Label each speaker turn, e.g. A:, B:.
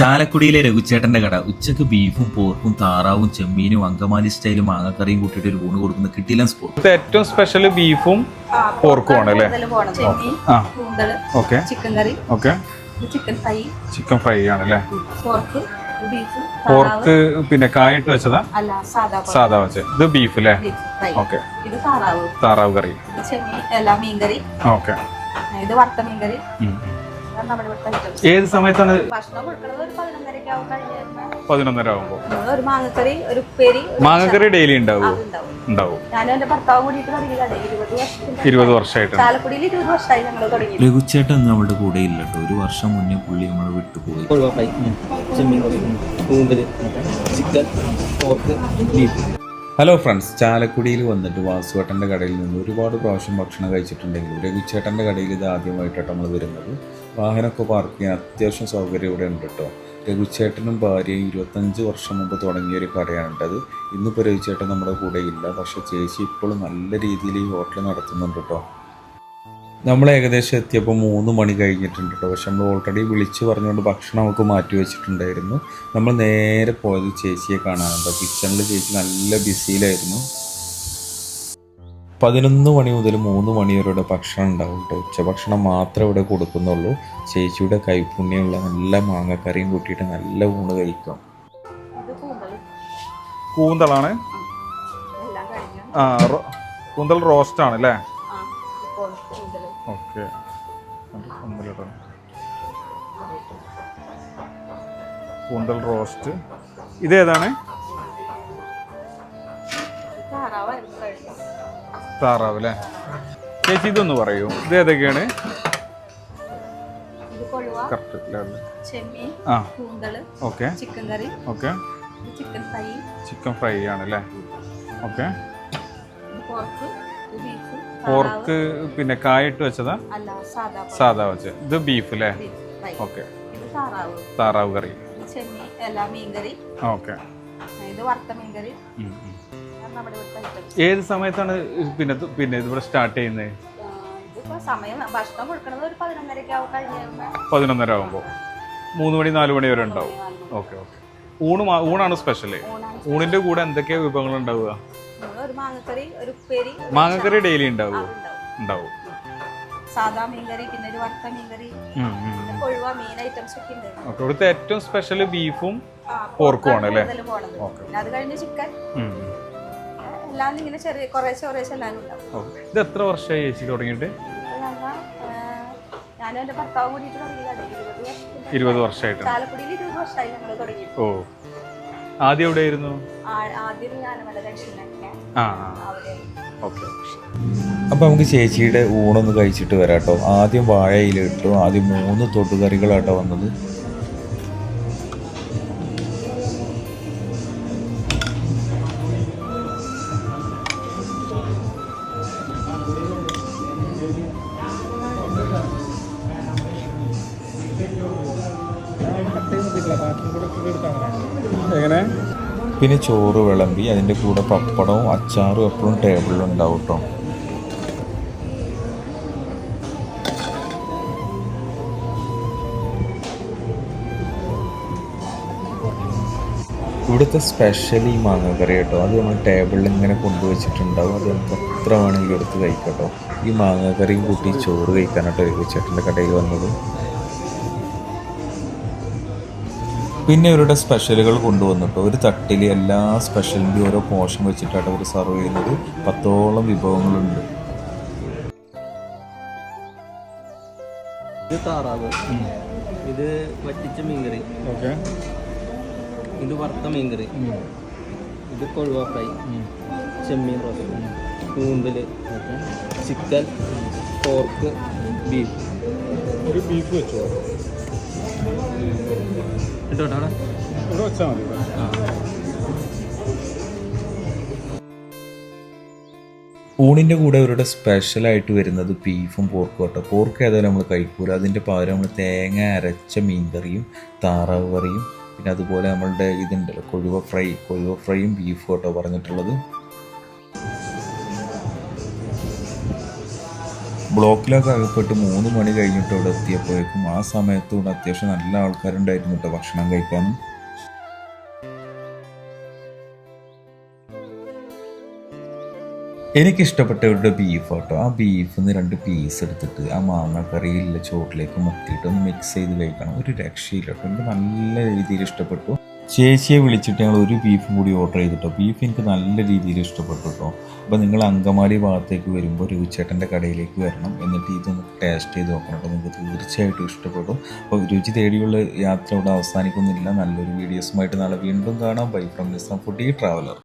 A: ചാലക്കുടിയിലെ രഘുചേട്ടന്റെ കട. ഉച്ചയ്ക്ക് ബീഫും പോർക്കും താറാവും ചെമ്മീനും അങ്കമാലി സ്റ്റൈലും മാങ്ങക്കറിയും കൂട്ടിയിട്ട് ഒരു ഊണ് കൊടുക്കുന്ന കിട്ടിയില്ല സ്പോട്ട്
B: ഏറ്റവും സ്പെഷ്യൽ ബീഫും പോർക്കും ആണ് അല്ലേ okay.
C: Chicken curry
B: okay.
C: Chicken fry
B: chicken fry ആണ് അല്ലേ
C: പോർക്ക്
B: പിന്നെ കായിട്ട് വെച്ചതാ?
C: അല്ല സാധാ
B: വെച്ച. ഇത് ബീഫ് അല്ലേ ഓക്കെ.
C: ഇത് താറാവ്.
B: താറാവ് കറി.
C: മീൻകറി.
B: ഓക്കെ.
C: ഇത് വറുത്ത മീൻകറി.
B: ഏത് സമയത്താണ്? പതിനൊന്നര
C: ആവുമ്പോ. ഒരു മാങ്ങക്കറി ഒരു ഉപ്പേരി
B: മാങ്ങക്കറി ഡെയിലി ഉണ്ടാവും?
C: ഇരുപത് വർഷം
B: ഇരുപത് വർഷമായിട്ടാണ്
C: ചാലക്കുടിയിൽ ഇരുപത് വർഷമായി ഞങ്ങൾ തുടങ്ങി
A: രഘുച്ചേട്ടൻ ഇന്ന് നമ്മുടെ കൂടെ ഇല്ല കേട്ടോ. ഒരു വർഷം മുന്നേ പുള്ളി നമ്മളെ വിട്ടുപോയി
D: ചിക്കൻ ബീഫ്
A: ഹലോ ഫ്രണ്ട്സ് ചാലക്കുടിയിൽ വന്നിട്ട് വാസുവേട്ടന്റെ കടയിൽ നിന്ന് ഒരുപാട് പ്രാവശ്യം ഭക്ഷണം കഴിച്ചിട്ടുണ്ടെങ്കിലും രഘുച്ചേട്ടന്റെ കടയിൽ ഇത് ആദ്യമായിട്ടാണ് നമ്മൾ വരുന്നത്. വാഹനമൊക്കെ പാർക്ക് ചെയ്യാൻ അത്യാവശ്യം സൗകര്യം ഇവിടെ ഉണ്ട് കേട്ടോ രഘുച്ചേട്ടനും ഭാര്യയും ഇരുപത്തഞ്ച് വർഷം മുമ്പ് തുടങ്ങിയ ഒരു കടയാണ് കേട്ടത് ഇന്നിപ്പോൾ രഘുച്ചേട്ടൻ നമ്മുടെ കൂടെ ഇല്ല. പക്ഷേ ചേച്ചി ഇപ്പോഴും നല്ല രീതിയിൽ ഈ ഹോട്ടൽ നടത്തുന്നുണ്ട് കേട്ടോ നമ്മൾ ഏകദേശം എത്തിയപ്പോൾ മൂന്ന് മണി കഴിഞ്ഞിട്ടുണ്ട് കേട്ടോ പക്ഷെ നമ്മൾ ഓൾറെഡി വിളിച്ച് പറഞ്ഞുകൊണ്ട് ഭക്ഷണം നമുക്ക് മാറ്റി വെച്ചിട്ടുണ്ടായിരുന്നു. നമ്മൾ നേരെ പോയത് ചേച്ചിയെ കാണാനുണ്ടോ. കിച്ചണിൽ ചേച്ചി നല്ല ബിസിയിലായിരുന്നു പതിനൊന്ന് മണി മുതൽ മൂന്ന് മണി വരെ ഭക്ഷണം ഉണ്ടാവും കേട്ടോ ഉച്ചഭക്ഷണം മാത്രമേ ഇവിടെ കൊടുക്കുന്നുള്ളൂ. ചേച്ചിയുടെ കൈപ്പുണ്യമുള്ള നല്ല മാങ്ങക്കറിയും കൂട്ടിയിട്ട് നല്ല ഊണ് കഴിക്കാം.
B: കൂന്തളാണ്? ആ റോ- കൂന്തൽ റോസ്റ്റ് ആണ് അല്ലേ ഓക്കെ. കൂന്തൽ റോസ്റ്റ്. ഇതേതാണ്? താറാവ് അല്ലേ ചേച്ചി ഇതൊന്ന് പറയൂ. ഇത് ഏതൊക്കെയാണ്? ആ. ഓക്കെ.
C: Chicken curry
B: okay.
C: ഇത് ചിക്കൻ ഫ്രൈ.
B: ചിക്കൻ ഫ്രൈ ആണ് അല്ലേ ഓക്കെ
C: പോർക്ക്
B: പിന്നെ കായിട്ട് വെച്ചതാ?
C: സാധാ
B: വെച്ച ഇത് ബീഫ് അല്ലേ? ഓക്കെ.
C: താറാവ്.
B: കറി. ഓക്കെ.
C: ഇത് വറുത്ത മീൻകറി.
B: ഏത് സമയത്താണ് പിന്നെ പിന്നെ ഇതിവിടെ സ്റ്റാർട്ട് ചെയ്യുന്നത് പതിനൊന്നര ആകുമ്പോൾ മൂന്ന് മണി നാല് മണി വരെ ഉണ്ടാവും. Okay okay. ഊണ് ഊണാണ് സ്പെഷ്യൽ ഊണിന്റെ കൂടെ എന്തൊക്കെയാ വിഭവങ്ങൾ ഉണ്ടാവുക?
C: മാങ്ങക്കറി
B: ഡെയിലി ഉണ്ടാവുക
C: ഉണ്ടാവും. സാധാ മീൻകറി പിന്നെ ഒരു വറുത്ത മീൻകറി
B: ഉം, ഉം.
C: കൊഴുവ മീൻ ഐറ്റംസ് ഒക്കെ ഉണ്ട്.
B: ഓക്കെ ഇവിടുത്തെ ഏറ്റവും സ്പെഷ്യൽ ബീഫും പോർക്കും ആണ് അല്ലേ?
C: അത് കഴിഞ്ഞ് ചിക്കൻ എല്ലാം ഇങ്ങനെ ചെറിയ കുറേശ്ശെ കുറേശ്ശെ എല്ലാം ഉണ്ടാവും.
B: ഇത് എത്ര വർഷമായി ചേച്ചി തുടങ്ങിയിട്ട്?
C: ഇപ്പൊ ഞങ്ങ ആ, ഞാനും എന്റെ ഭർത്താവ് കൂടിയിട്ട് തുടങ്ങിയതാണ് ഇരുപത് വർഷം
B: ഇരുപത് വർഷമായിട്ട്.
C: ചാലക്കുടിയിൽ ഇരുപത് വർഷമായി ഞങ്ങൾ തുടങ്ങി.
B: ഓ ആദ്യം എവിടെയായിരുന്നു?
C: ആദ്യം ഞാൻ
B: ആ ഓക്കെ.
A: അപ്പോൾ നമുക്ക് ചേച്ചിയുടെ ഊണൊന്ന് കഴിച്ചിട്ട് വരാട്ടോ. കേട്ടോ ആദ്യം വാഴയിലിട്ടു ആദ്യം മൂന്ന് തൊട്ടുകറികളാട്ടോ വന്നത്.
B: എങ്ങനെ?
A: പിന്നെ ചോറ് വിളമ്പി അതിന്റെ കൂടെ പപ്പടവും അച്ചാറും എപ്പോഴും ടേബിളിൽ ഉണ്ടാവും കേട്ടോ ഇവിടുത്തെ സ്പെഷ്യലി മാങ്ങ കറി കേട്ടോ. അത് നമ്മൾ ടേബിളിൽ ഇങ്ങനെ കൊണ്ടുവച്ചിട്ടുണ്ടാവും അത് നമുക്ക് എത്ര വേണമെങ്കിലും എടുത്ത് കഴിക്കാം കേട്ടോ ഈ മാങ്ങക്കറിയും കൂട്ടി ചോറ് കഴിക്കാനായിട്ട് ഒരു ചേട്ടന്റെ കടയിൽ വന്നത്. പിന്നെ ഇവരുടെ സ്പെഷ്യലുകൾ കൊണ്ടുവന്നിട്ട് ഒരു തട്ടിൽ എല്ലാ സ്പെഷ്യലിന്റെ ഓരോ പോഷൻ വെച്ചിട്ടാണ് അവർ സെർവ് ചെയ്യുന്നത്. പത്തോളം വിഭവങ്ങളുണ്ട്.
D: ഇത് താറാവ്. ഇത് വറ്റിച്ച മീൻകറി. ഇത് വറുത്ത മീൻകറി. ഇത് കൊഴുവ ഫ്രൈ ചെമ്മീൻ റോസ്റ്റ്. കൂന്തൽ ചിക്കൻ. പോർക്ക്. ബീഫ്.
B: ഒരു ബീഫ് വെച്ചോ?
D: കേട്ടോ അവിടെ.
B: ഇവിടെ വെച്ചാൽ മതി
A: ഊണിന്റെ കൂടെ അവരുടെ സ്പെഷ്യലായിട്ട് വരുന്നത് ബീഫും പോർക്കും കേട്ടോ പോർക്ക് ഏതായാലും നമ്മൾ കഴിക്കൂല. അതിന്റെ പകരം നമ്മൾ തേങ്ങ അരച്ച മീൻകറിയും താറാവ് കറിയും പിന്നെ അതുപോലെ നമ്മളുടെ ഇതുണ്ടല്ലോ കൊഴുവ ഫ്രൈ കൊഴുവ ഫ്രൈയും ബീഫും കേട്ടോ പറഞ്ഞിട്ടുള്ളത്. ബ്ലോക്കിലൊക്കെ അകപ്പെട്ട് മൂന്ന് മണി കഴിഞ്ഞിട്ട് ഇവിടെ എത്തിയപ്പോഴേക്കും ആ സമയത്ത് ഇവിടെ അത്യാവശ്യം നല്ല ആൾക്കാരുണ്ടായിരുന്നു കേട്ടോ ഭക്ഷണം കഴിക്കാനും എനിക്കിഷ്ടപ്പെട്ട ഇവരുടെ ബീഫ് കേട്ടോ ആ ബീഫിൽ നിന്ന് രണ്ട് പീസ് എടുത്തിട്ട് ആ മാങ്ങ കറിയിലുള്ള ചോട്ടിലേക്ക് മുക്കിയിട്ട് ഒന്ന് മിക്സ് ചെയ്ത് കഴിക്കണം. ഒരു രക്ഷയില്ല കേട്ടോ. എനിക്ക് നല്ല രീതിയിൽ ഇഷ്ടപ്പെട്ടു. ചേച്ചിയെ വിളിച്ചിട്ട് ഞങ്ങൾ ഒരു ബീഫും കൂടി ഓർഡർ ചെയ്തിട്ടോ. ബീഫ് എനിക്ക് നല്ല രീതിയിൽ ഇഷ്ടപ്പെട്ടു കേട്ടോ അപ്പോൾ നിങ്ങൾ അങ്കമാലി ഭാഗത്തേക്ക് വരുമ്പോൾ രുചിച്ചേട്ടന്റെ കടയിലേക്ക് വരണം. എന്നിട്ട് ഇതൊന്ന് ടേസ്റ്റ് ചെയ്ത് നോക്കണം കേട്ടോ നിങ്ങൾക്ക് തീർച്ചയായിട്ടും ഇഷ്ടപ്പെടും. അപ്പോൾ രുചി തേടിയുള്ള യാത്ര ഇവിടെ അവസാനിക്കുന്നില്ല. നല്ലൊരു വീഡിയോസുമായിട്ട് നാളെ വീണ്ടും കാണാം. Bye from Nizam foodie traveller